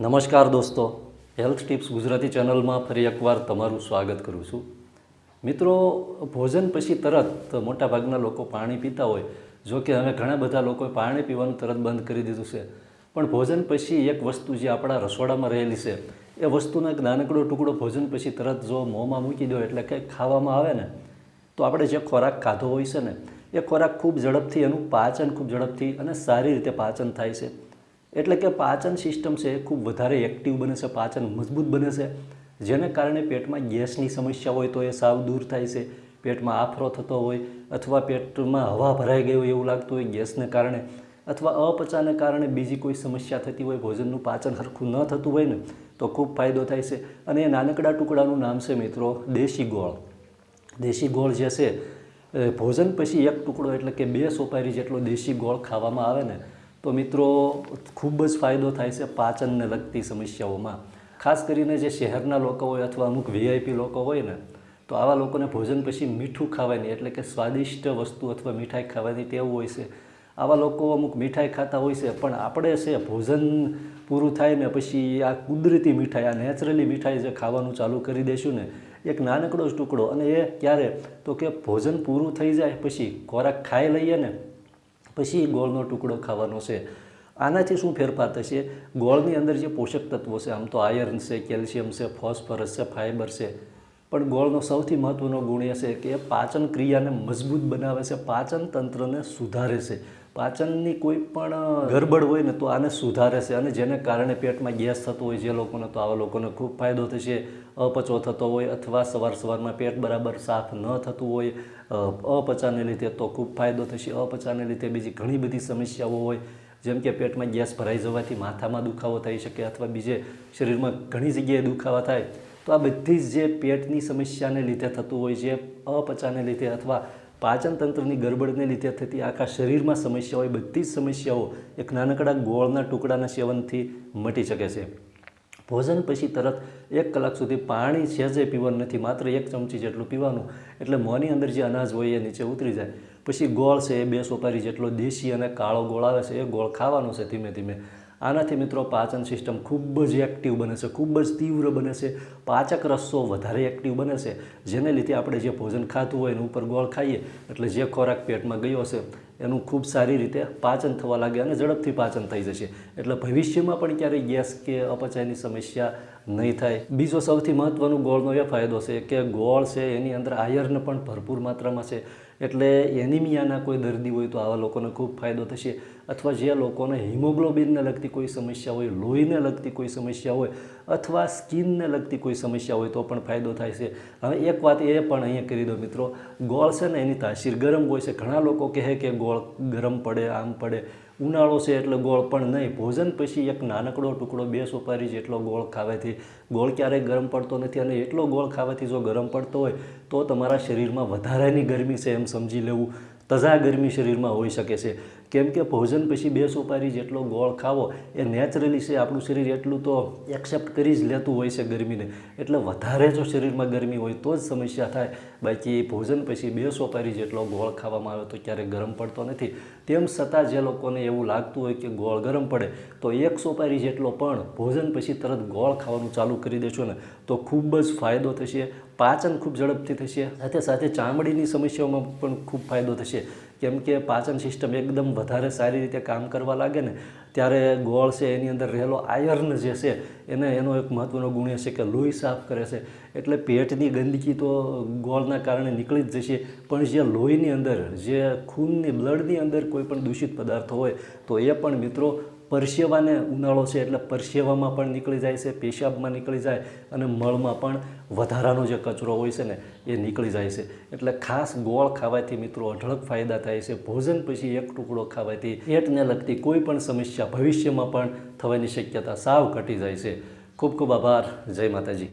નમસ્કાર દોસ્તો, health tips Gujarati ચેનલમાં ફરી એકવાર તમારું સ્વાગત કરું છું. મિત્રો, ભોજન પછી તરત મોટાભાગના લોકો પાણી પીતા હોય, જો કે હવે ઘણા બધા લોકોએ પાણી પીવાનું તરત બંધ કરી દીધું છે. પણ ભોજન પછી એક વસ્તુ જે આપણા રસોડામાં રહેલી છે, એ વસ્તુનો એક નાનકડો ટુકડો ભોજન પછી તરત જો મોંમાં મૂકી દો એટલે કંઈક ખાવામાં આવે ને, તો આપણે જે ખોરાક ખાધો હોય છે ને, એ ખોરાક ખૂબ ઝડપથી એનું પાચન ખૂબ ઝડપથી અને સારી રીતે પાચન થાય છે. એટલે કે પાચન સિસ્ટમ છે એ ખૂબ વધારે એક્ટિવ બને છે, પાચન મજબૂત બને છે. જેને કારણે પેટમાં ગેસની સમસ્યા હોય તો એ સાવ દૂર થાય છે. પેટમાં આફરો થતો હોય અથવા પેટમાં હવા ભરાઈ ગઈ હોય એવું લાગતું હોય ગેસને કારણે અથવા અપચાને કારણે બીજી કોઈ સમસ્યા થતી હોય, ભોજનનું પાચન સરખું ન થતું હોય ને, તો ખૂબ ફાયદો થાય છે. અને એ નાનકડા ટુકડાનું નામ છે મિત્રો દેશી ગોળ. દેશી ગોળ જે છે ભોજન પછી એક ટુકડો એટલે કે બે સોપારી જેટલો દેશી ગોળ ખાવામાં આવે ને તો મિત્રો, ખૂબ જ ફાયદો થાય છે પાચનને લગતી સમસ્યાઓમાં. ખાસ કરીને જે શહેરના લોકો હોય અથવા અમુક વીઆઈપી લોકો હોય ને, તો આવા લોકોને ભોજન પછી મીઠું ખાવાની, એટલે કે સ્વાદિષ્ટ વસ્તુ અથવા મીઠાઈ ખાવાની ટેવ હોય છે. આવા લોકો અમુક મીઠાઈ ખાતા હોય છે, પણ આપણે છે ભોજન પૂરું થાય ને પછી આ કુદરતી મીઠાઈ, આ નેચરલી મીઠાઈ જે ખાવાનું ચાલુ કરી દઈશું ને, એક નાનકડો જ ટુકડો. અને એ ક્યારે? તો કે ભોજન પૂરું થઈ જાય પછી ખોરાક ખાઈ લઈએ ને પછી ગોળનો ટુકડો ખાવાનો છે. આનાથી શું ફેરફાર થશે? ગોળની અંદર જે પોષક તત્વો છે, આમ તો આયર્ન છે, કેલ્શિયમ છે, ફોસ્ફરસ છે, ફાઇબર છે. પણ ગોળનો સૌથી મહત્ત્વનો ગુણ એ છે કે પાચન ક્રિયાને મજબૂત બનાવે છે, પાચન તંત્રને સુધારે છે. પાચનની કોઈ પણ ગરબડ હોય ને તો આને સુધારે છે અને જેને કારણે પેટમાં ગેસ થતો હોય જે લોકોને તો આવા લોકોને ખૂબ ફાયદો થશે. અપચો થતો હોય અથવા સવાર સવારમાં પેટ બરાબર સાફ ન થતું હોય અપચાને લીધે તો ખૂબ ફાયદો થશે. અપચાને લીધે બીજી ઘણી બધી સમસ્યાઓ હોય, જેમ કે પેટમાં ગેસ ભરાઈ જવાથી માથામાં દુખાવો થઈ શકે અથવા બીજે શરીરમાં ઘણી જગ્યાએ દુખાવા થાય. તો આ બધી જ જે પેટની સમસ્યાને લીધે થતું હોય જે અપચાને લીધે અથવા પાચન તંત્રની ગરબડને લીધે થતી આખા શરીરમાં સમસ્યાઓ એ બધી જ સમસ્યાઓ એક નાનકડા ગોળના ટુકડાના સેવનથી મટી શકે છે. ભોજન પછી તરત એક કલાક સુધી પાણી છે જે પીવાનું નથી, માત્ર એક ચમચી જેટલું પીવાનું. એટલે મોંની અંદર જે અનાજ હોય એ નીચે ઉતરી જાય. પછી ગોળ છે એ બે સોપારી જેટલો દેશી અને કાળો ગોળ આવે છે, એ ગોળ ખાવાનો છે ધીમે ધીમે. આનાથી મિત્રો પાચન સિસ્ટમ ખૂબ જ એક્ટિવ બને છે, ખૂબ જ તીવ્ર બને છે. પાચક રસ્સો વધારે એક્ટિવ બને છે. જેને લીધે આપણે જે ભોજન ખાતું હોય એની ઉપર ગોળ ખાઈએ, એટલે જે ખોરાક પેટમાં ગયો છે એનું ખૂબ સારી રીતે પાચન થવા લાગે અને ઝડપથી પાચન થઈ જશે. એટલે ભવિષ્યમાં પણ ક્યારેય ગેસ કે અપચયની સમસ્યા નહીં થાય. બીજો સૌથી મહત્ત્વનું ગોળનો એ ફાયદો છે કે ગોળ છે એની અંદર આયર્ન પણ ભરપૂર માત્રામાં છે. એટલે એનિમિયાના કોઈ દર્દી હોય તો આવા લોકોને ખૂબ ફાયદો થશે. અથવા જે લોકોને હિમોગ્લોબિનને લગતી કોઈ સમસ્યા હોય, લોહીને લગતી કોઈ સમસ્યા હોય, અથવા સ્કિનને લગતી કોઈ સમસ્યા હોય તો પણ ફાયદો થાય છે. હવે એક વાત એ પણ અહીંયા કરી દો મિત્રો, ગોળ છે ને એની તાસીર ગરમ હોય છે. ઘણા લોકો કહે કે ગોળ ગરમ પડે, આમ પડે. ઉનાળો છે એટલે ગોળ પણ નહીં. ભોજન પછી એક નાનકડો ટુકડો બે સોપારી જેટલો ગોળ ખાવાથી ગોળ ક્યારેય ગરમ પડતો નથી અને એટલો ગોળ ખાવાથી જો ગરમ પડતો હોય તો તમારા શરીરમાં વધારાની ગરમી છે એમ સમજી લેવું. તજા ગરમી શરીરમાં હોઈ શકે છે. કેમ કે ભોજન પછી બે સોપારી જેટલો ગોળ ખાવો, એ નેચરલી છે, આપણું શરીર એટલું તો એક્સેપ્ટ કરી જ લેતું હોય છે ગરમીને. એટલે વધારે જો શરીરમાં ગરમી હોય તો જ સમસ્યા થાય. બાકી ભોજન પછી બે સોપારી જેટલો ગોળ ખાવામાં આવે તો ક્યારેય ગરમ પડતો નથી. તેમ છતાં જે લોકોને એવું લાગતું હોય કે ગોળ ગરમ પડે, તો એક સોપારી જેટલો પણ ભોજન પછી તરત ગોળ ખાવાનું ચાલુ કરી દેશો ને, તો ખૂબ જ ફાયદો થશે. પાચન ખૂબ ઝડપથી થશે. સાથે સાથે ચામડીની સમસ્યાઓમાં પણ ખૂબ ફાયદો થશે. કેમ કે પાચન સિસ્ટમ એકદમ વધારે સારી રીતે કામ કરવા લાગે ને, ત્યારે ગોળ છે, એની અંદર રહેલો આયર્ન જે છે, એને એનો એક મહત્ત્વનો ગુણ એ છે કે લોહી સાફ કરે છે. એટલે પેટની ગંદકી તો ગોળના કારણે નીકળી જ જશે, પણ જે લોહીની અંદર, જે ખૂનની, બ્લડની અંદર કોઈ પણ દૂષિત પદાર્થો હોય, તો એ પણ મિત્રો પરસેવાને ઉનાળો છે એટલે પરસેવામાં પણ નીકળી જાય છે, પેશાબમાં નીકળી જાય અને મળમાં પણ વધારાનો જે કચરો હોય છે ને, એ નીકળી જાય છે. એટલે ખાસ ગોળ ખાવાથી મિત્રો અઢળક ફાયદા થાય છે, ભોજન પછી એક ટુકડો ખાવાથી પેટને લગતી કોઈ પણ સમસ્યા ભવિષ્યમાં પણ થવાની શક્યતા સાવ ઘટી જાય છે. ખૂબ ખૂબ આભાર. જય માતાજી.